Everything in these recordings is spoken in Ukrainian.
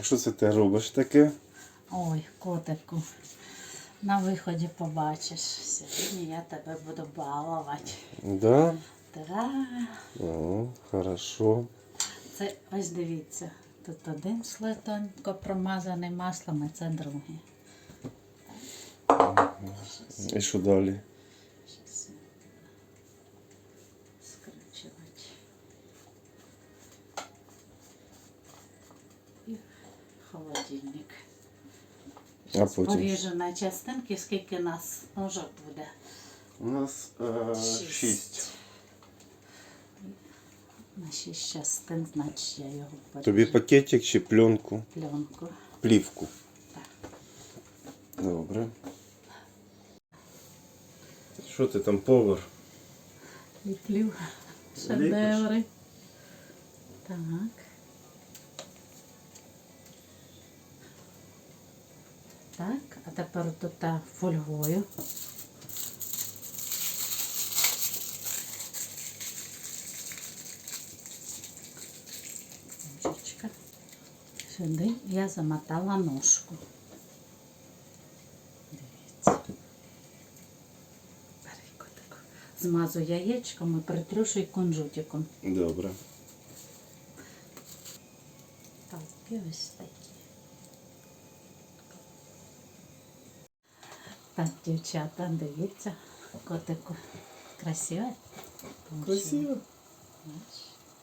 Що це ти робиш таке? Ой, котику. На виході побачиш. Сьогодні я тебе буду балувати. Да? Та, О, хорошо. це ось дивіться. Тут один слой тонко промазаний маслом, а це другий. І що далі? Щас скручувати. Холодильник. А потім? Поріжу на частинки, скільки нас ножок буде. У нас е, Шість. шість. На шість частин, значить я його поріжу. Тобі пакетик чи пленку? пленку. Плівку. Так. Добре. Що ти там повар? Ліплю шедеври. Так. Так, а тепер тут фольгою. Сюди я замотала ножку. Дивіться. Бери котику. Змазу яєчком і притрюшу і кунжутиком. Добре. Так, і ось такі. Так, дівчата, дивіться, котику. Красиве? Красиво.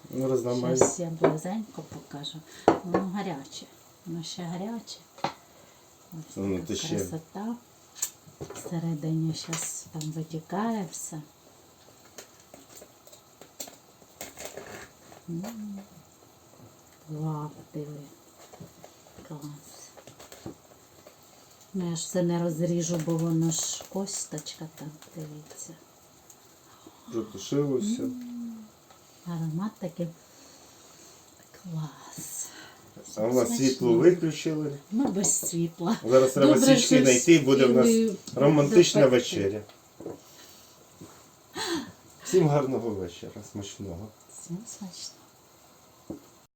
Ну, розламай. Зараз я близенько покажу. Воно гаряче. Воно ще гаряче. Ось Ну, така ще. красота. Всередині зараз там витікає все. Вау, диви. Клас. Ну, я ж це не розріжу, бо воно ж косточка там, дивіться. Протушилося. Аромат такий клас. А у нас світло виключили. Ми без світла. Зараз треба Добре, свічки що знайти і буде в нас романтична запекти. вечеря. Всім гарного вечора, смачного. Всім смачно.